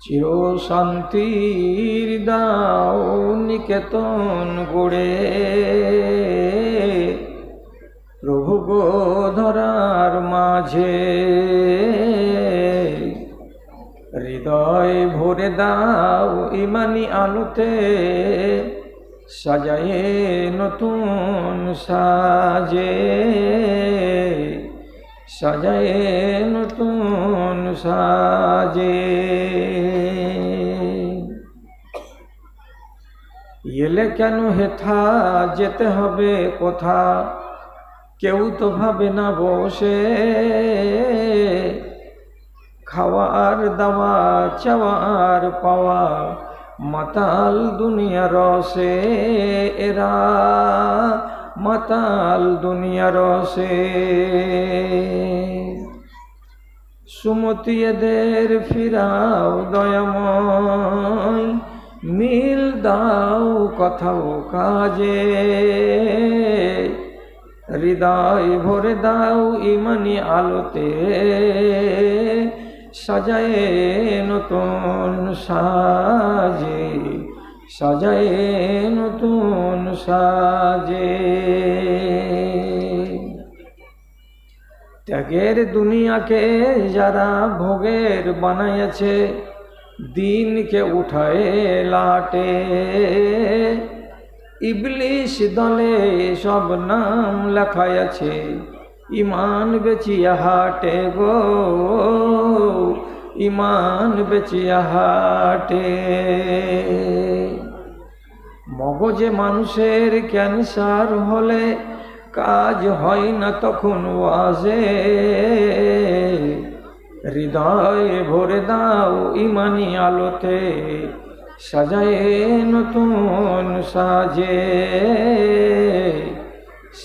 চির শান্তির দাও নিকেতন গোড়ে। প্রভু গো ধরার মাঝে হৃদয় ভরে দাও ইমানি আলোতে, সাজায়ে নতুন সাজে। সাজায়ে নতুন সাজে। এলে কেন হেথা যেতে হবে কোথা? কেউ তো ভাবে না বসে। খাওয়ার দাওয়া চাওয়ার পাওয়া, মাতাল দুনিয়া রসে এরা। মাতাল দুনিয়ার সে। সুমতি এদের ফিরাও দয়াময়, মিল দাও কথাও কাজে। হৃদয় ভরে দাও ইমানি আলোতে, সাজায়ে নতুন সাজে। সাজায়ে নতুন সাজে। ত্যাগের দুনিয়াকে যারা ভোগের বানাইয়াছে, দিনকে উঠায় লাটে। ইবলিশ দলে সব নাম লেখাই আছে ইমান বেচিয়া হাটে গো। ইমান বেচিয়া হাটে। মগজে মানুষের ক্যান্সার হলে কাজ হয় না তখন ওয়াজে। হৃদয় ভরে দাও ইমানি আলোতে, সাজায়ে নতুন সাজে।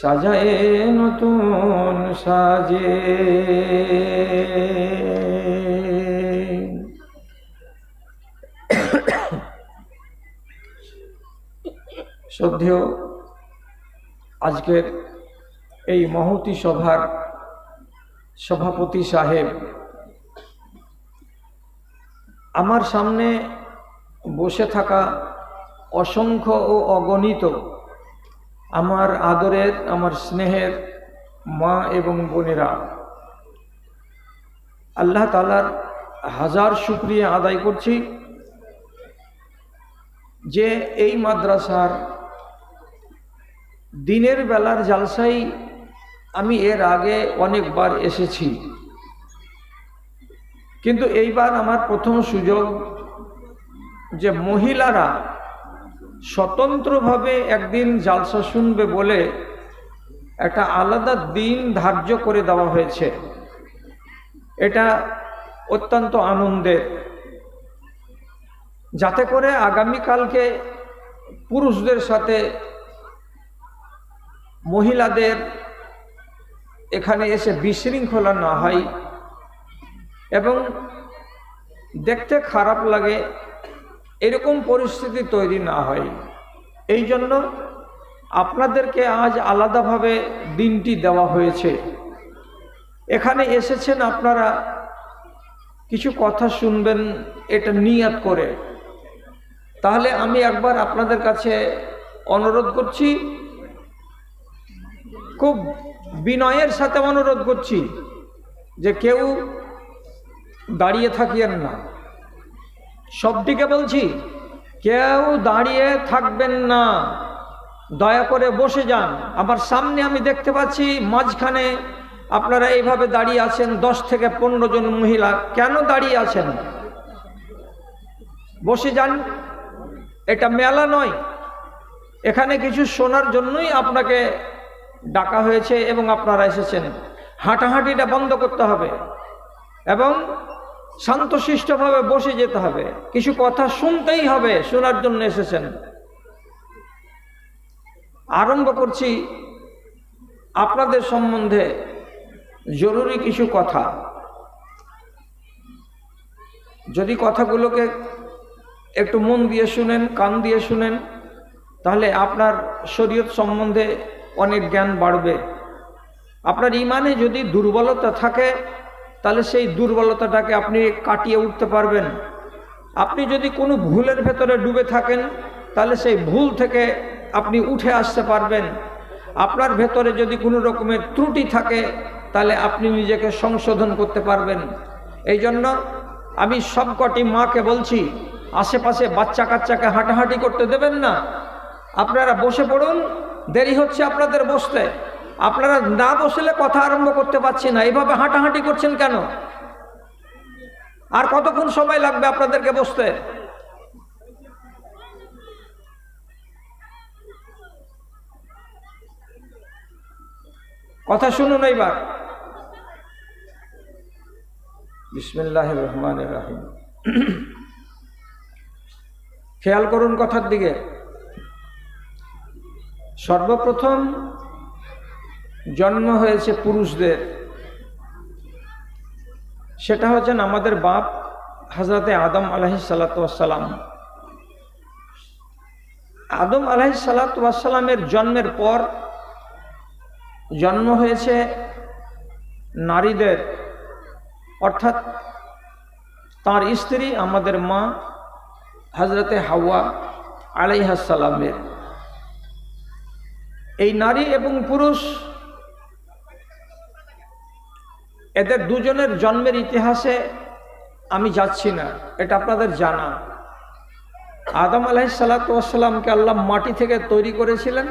সাজায়ে নতুন সাজে। শ্রদ্ধেয় আজকের এই মহতি সভার সভাপতি সাহেব, আমার সামনে বসে থাকা অসংখ্য ও অগণিত আমার আদরের, আমার স্নেহের মা এবং বোনেরা, আল্লাহ তালার হাজার শুক্রিয়া আদায় করছি যে এই মাদ্রাসার দিনের বেলার জালসাই আমি এর আগে অনেকবার এসেছি। কিন্তু এইবার আমার প্রথম সুযোগ যে মহিলারা স্বতন্ত্রভাবে একদিন জালসা শুনবে বলে একটা আলাদা দিন ধার্য করে দেওয়া হয়েছে। এটা অত্যন্ত আনন্দের। যাতে করে আগামীকালকে পুরুষদের সাথে মহিলাদের এখানে এসে বিশৃঙ্খলা না হয় এবং দেখতে খারাপ লাগে, এরকম পরিস্থিতি তৈরি না হয়। এই জন্য আপনাদেরকে আজ আলাদাভাবে দিনটি দেওয়া হয়েছে। এখানে এসেছেন আপনারা কিছু কথা শুনবেন, এটা নিয়াত করে। তাহলে আমি একবার আপনাদের কাছে অনুরোধ করছি খুব বিনয়ের সাথে অনুরোধ করছি যে কেউ দাঁড়িয়ে থাকিয়েন না। সবটিকে বলছি, কেউ দাঁড়িয়ে থাকবেন না। দয়া করে বসে যান। আমার সামনে আমি দেখতে পাচ্ছি, মাঝখানে আপনারা এইভাবে দাঁড়িয়ে আছেন, দশ থেকে পনেরো জন মহিলা। কেন দাঁড়িয়ে আছেন? বসে যান। এটা মেলা নয়। এখানে কিছু শোনার জন্যই আপনাকে ডাকা হয়েছে এবং আপনারা এসেছেন। হাঁটাহাঁটিটা বন্ধ করতে হবে এবং শান্তশিষ্টভাবে বসে যেতে হবে। কিছু কথা শুনতেই হবে, শোনার জন্য এসেছেন। আরম্ভ করছি আপনাদের সম্বন্ধে জরুরি কিছু কথা। যদি কথাগুলোকে একটু মন দিয়ে শুনেন, কান দিয়ে শুনেন, তাহলে আপনার শরীয়ত সম্বন্ধে অনেক জ্ঞান বাড়বে। আপনার ইমানে যদি দুর্বলতা থাকে, তাহলে সেই দুর্বলতাটাকে আপনি কাটিয়ে উঠতে পারবেন। আপনি যদি কোনো ভুলের ভেতরে ডুবে থাকেন, তাহলে সেই ভুল থেকে আপনি উঠে আসতে পারবেন। আপনার ভেতরে যদি কোনো রকমের ত্রুটি থাকে, তাহলে আপনি নিজেকে সংশোধন করতে পারবেন। এই জন্য আমি সবকটি মাকে বলছি, আশেপাশে বাচ্চা কাচ্চাকে হাঁটাহাঁটি করতে দেবেন না। আপনারা বসে পড়ুন দেরি হচ্ছে আপনাদের বসতে। আপনারা না বসলে কথা আরম্ভ করতে পারছি না। এইভাবে হাঁটাহাঁটি করছেন কেন? আর কতক্ষণ সময় লাগবে আপনাদেরকে বসতে? কথা শুনুন এইবার। বিসমিল্লাহ রহমান রাহিম। খেয়াল করুন কথার দিকে। সর্বপ্রথম জন্ম হয়েছে পুরুষদের। সেটা হচ্ছেন আমাদের বাপ হজরতে আদম আলহি সালাতাম আদম আলহি সালাতামের জন্মের পর জন্ম হয়েছে নারীদের। অর্থাৎ তার স্ত্রী আমাদের মা হজরতে হাওয়া আলাইহাসালামের এই নারী এবং পুরুষ এদের দুজনের জন্মের ইতিহাসে আমি যাচ্ছি না, এটা আপনাদের জানা। আদম আলাহ সাল্লাতামকে আল্লাহ মাটি থেকে তৈরি করেছিলেন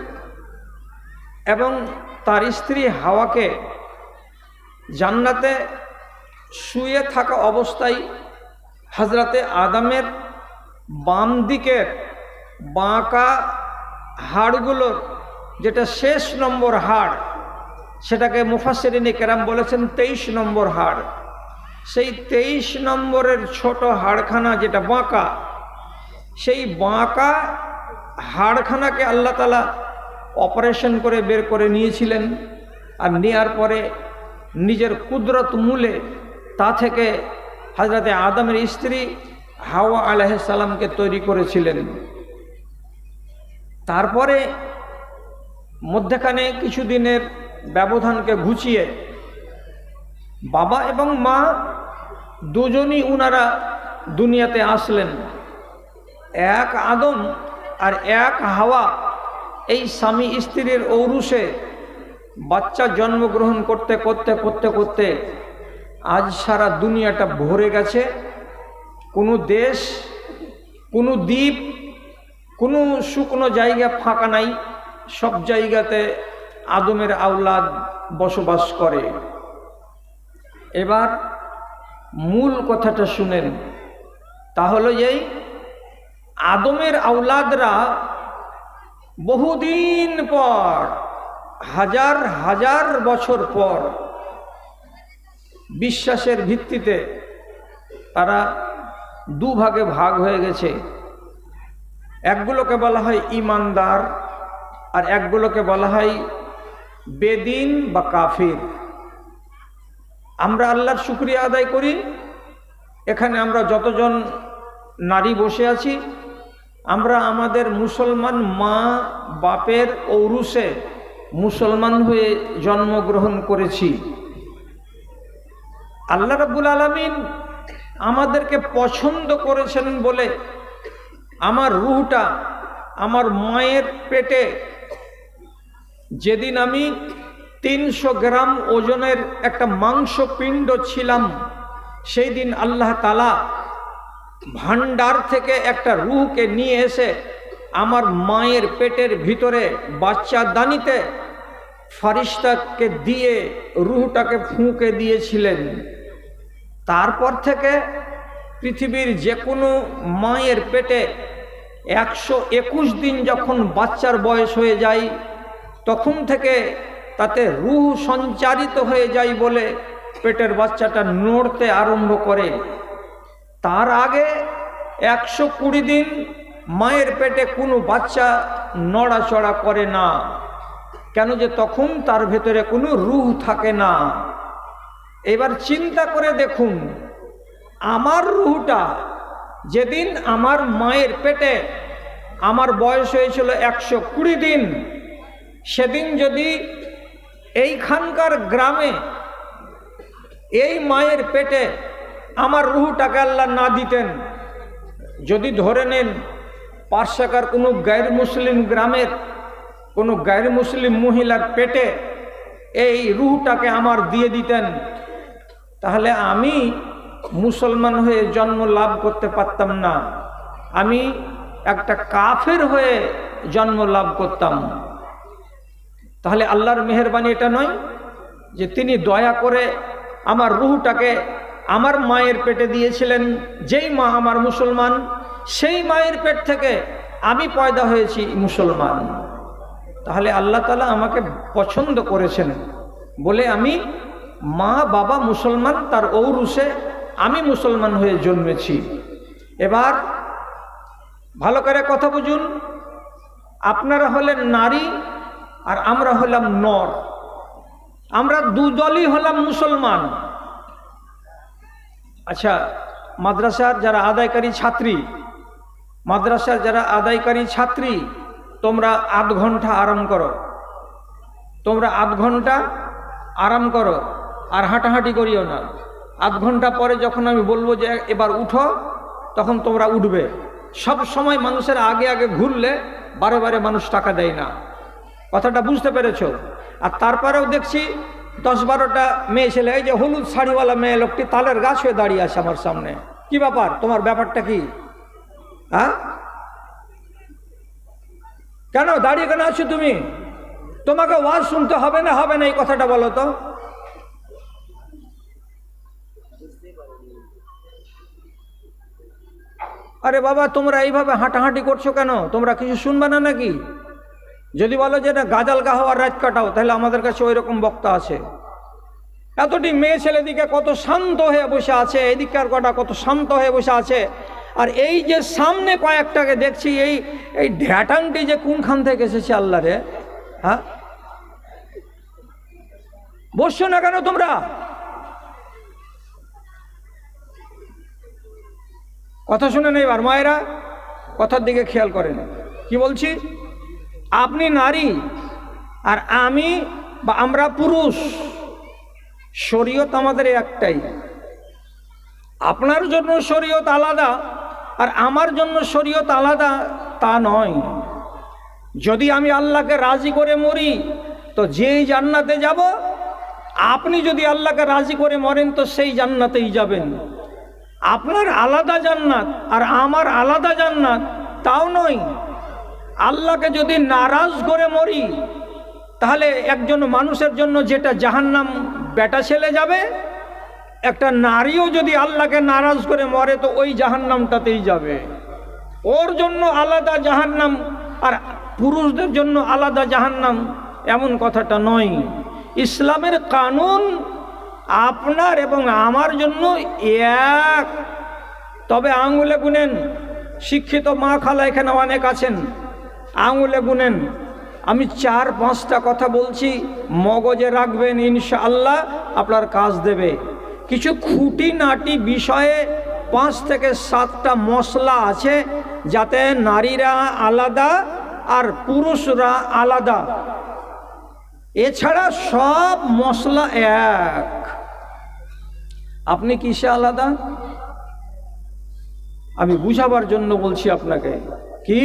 এবং তার স্ত্রী হাওয়াকে জান্নাতে শুয়ে থাকা অবস্থায় হাজরাতে আদামের বাম দিকের বাঁকা হাড়গুলোর যেটা শেষ নম্বর হাড় সেটাকে মুফাসেরিনী কেরাম বলেছেন তেইশ নম্বর হাড় সেই তেইশ নম্বরের ছোট হাড়খানা যেটা বাঁকা, সেই বাঁকা হাড়খানাকে আল্লাহ তালা অপারেশন করে বের করে নিয়েছিলেন আর নেওয়ার পরে নিজের কুদরত মূলে তা থেকে হাজরাতে আদমের স্ত্রী হাওয়া আলাইসাল্লামকে তৈরি করেছিলেন। তারপরে মধ্যেখানে কিছুদিনের ব্যবধানকে ঘুচিয়ে বাবা এবং মা দুজনই উনারা দুনিয়াতে আসলেন। এক আদম আর এক হাওয়া এই স্বামী স্ত্রীর ঔরুষে বাচ্চা জন্মগ্রহণ করতে করতে করতে করতে আজ সারা দুনিয়াটা ভরে গেছে। কোনো দেশ, কোনো দ্বীপ, কোনো শুকনো জায়গা ফাঁকা নাই। সব জায়গাতে আদমের আওলাদ বসবাস করে। এবার মূল কথাটা শুনেন। তাহলে এই আদমের আওলাদরা বহুদিন পর, হাজার হাজার বছর পর বিশ্বাসের ভিত্তিতে তারা দুভাগে ভাগ হয়ে গেছে। একগুলোকে বলা হয় ইমানদার আর একগুলোকে বলা হয় বেদিন বা কাফির। আমরা আল্লাহর শুক্রিয়া আদায় করি। এখানে আমরা যতজন নারী বসে আছি, আমরা আমাদের মুসলমান মা বাপের ঔরুসে মুসলমান হয়ে জন্মগ্রহণ করেছি। আল্লাহ রাবুল আলমিন আমাদেরকে পছন্দ করেছেন বলে আমার রুহটা, আমার মায়ের পেটে যেদিন আমি তিনশো গ্রাম ওজনের একটা মাংস পিণ্ড ছিলাম সেই দিন আল্লাহ তালা ভান্ডার থেকে একটা রুহকে নিয়ে এসে আমার মায়ের পেটের ভিতরে বাচ্চা দানিতে ফারিস্তাকে দিয়ে রুহটাকে ফুঁকে দিয়েছিলেন। তারপর থেকে পৃথিবীর যে কোনো মায়ের পেটে একশো একুশ দিন যখন বাচ্চার বয়স হয়ে যায় তখন থেকে তাতে রুহ সঞ্চারিত হয়ে যায় বলে পেটের বাচ্চাটা নড়তে আরম্ভ করে। তার আগে একশো কুড়ি দিন মায়ের পেটে কোনো বাচ্চা নড়াচড়া করে না, কেন যে তখন তার ভেতরে কোনো রুহ থাকে না। এবার চিন্তা করে দেখুন, আমার রুহটা যেদিন আমার মায়ের পেটে আমার বয়স হয়েছিল একশো কুড়ি দিন সেদিন যদি এইখানকার গ্রামে এই মায়ের পেটে আমার রুহুটাকে আল্লাহ না দিতেন, যদি ধরে নেন পার্শ্বাকার কোনো গায়ের মুসলিম গ্রামের কোনো গায়ের মুসলিম মহিলার পেটে এই রুহটাকে আমার দিয়ে দিতেন, তাহলে আমি মুসলমান হয়ে জন্ম লাভ করতে পারতাম না। আমি একটা কাফের হয়ে জন্ম লাভ করতাম। তাহলে আল্লাহর মেহরবানি এটা নয় যে তিনি দয়া করে আমার রুহটাকে আমার মায়ের পেটে দিয়েছিলেন, যেই মা আমার মুসলমান, সেই মায়ের পেট থেকে আমি পয়দা হয়েছি মুসলমান। তাহলে আল্লাহ তালা আমাকে পছন্দ করেছেন বলে আমি মা বাবা মুসলমান, তার ঔরুসে আমি মুসলমান হয়ে জন্মেছি। এবার ভালো করে কথা বুঝুন, আপনারা হলেন নারী আর আমরা হলাম নর। আমরা দুদলই হলাম মুসলমান। আচ্ছা মাদ্রাসার যারা আদায়কারী ছাত্রী, মাদ্রাসার যারা আদায়কারী ছাত্রী, তোমরা আধ ঘণ্টা আরাম করো। তোমরা আধ ঘণ্টা আরাম করো, আর হাঁটাহাঁটি করিও না। আধ ঘণ্টা পরে যখন আমি বলব যে এবার উঠো, তখন তোমরা উঠবে। সব সময় মানুষের আগে আগে ঘুরলে বারে বারে মানুষ টাকা দেয় না। কথাটা বুঝতে পেরেছ? আর তারপরেও দেখছি দশ বারোটা মেয়ে ছেলে, এই যে হলুদ শাড়িওয়ালা মেয়ে লোকটি তালের গাছ হয়ে দাঁড়িয়ে আছে আমার সামনে। কি ব্যাপার? তোমার ব্যাপারটা কি? হ্যাঁ? কেন দাঁড়িয়ে কেন আছো তুমি? তোমাকে ওয়াজ শুনতে হবে না হবে না এই কথাটা বলো তো। আরে বাবা, তোমরা এইভাবে হাঁটাহাঁটি করছ কেন? তোমরা কিছু শুনবে না নাকি? যদি বলো যে না, গাজাল গাহওয়ার রাত কাটাও, তাহলে আমাদের কাছে ওই রকম বক্তা আছে। এতটি মেয়ে ছেলেদিকে কত শান্ত হয়ে বসে আছে, এদিককার কটা কত শান্ত হয়ে বসে আছে। আর এই যে সামনে কয়েকটাকে দেখছি, এই এই ঢ্যাটানটি যে কোনখান থেকে এসেছে আল্লাহ রে? হ্যাঁ? বসছো না কেন তোমরা? কথা শুনে নেই এবার, মায়েরা, কথার দিকে খেয়াল করেন। কি বলছি? আপনি নারী আর আমি বা আমরা পুরুষ, শরীয়ত আমাদের একটাই। আপনার জন্য শরীয়ত আলাদা আর আমার জন্য শরীয়ত আলাদা তা নয়। যদি আমি আল্লাহকে রাজি করে মরি, তো যেই জান্নাতে যাব, আপনি যদি আল্লাহকে রাজি করে মরেন, তো সেই জান্নাতেই যাবেন। আপনার আলাদা জান্নাত আর আমার আলাদা জান্নাত তাও নয়। আল্লাহকে যদি নারাজ করে মরি, তাহলে একজন মানুষের জন্য যেটা জাহান্নাম বেটা ছেলে যাবে, একটা নারীও যদি আল্লাহকে নারাজ করে মরে, তো ওই জাহান্নামটাতেই যাবে। ওর জন্য আলাদা জাহান্নাম আর পুরুষদের জন্য আলাদা জাহান্নাম এমন কথাটা নয়। ইসলামের কানুন আপনার এবং আমার জন্য এক। তবে আঙুলে গুনেন, শিক্ষিত মা খালা এখানে অনেক আছেন। আঙুলে গুনেন আমি চার পাঁচটা কথা বলছি, মগজে রাখবেন ইনশাআল্লাহ, আপনার কাজ দেবে। কিছু খুঁটিনাটি বিষয়ে পাঁচ থেকে সাতটা মশলা আছে, যাতে নারীরা আলাদা আর পুরুষরা আলাদা। এছাড়া সব মশলা এক। আপনি কিসে আলাদা? আমি বুঝাবার জন্য বলছি আপনাকে। কি?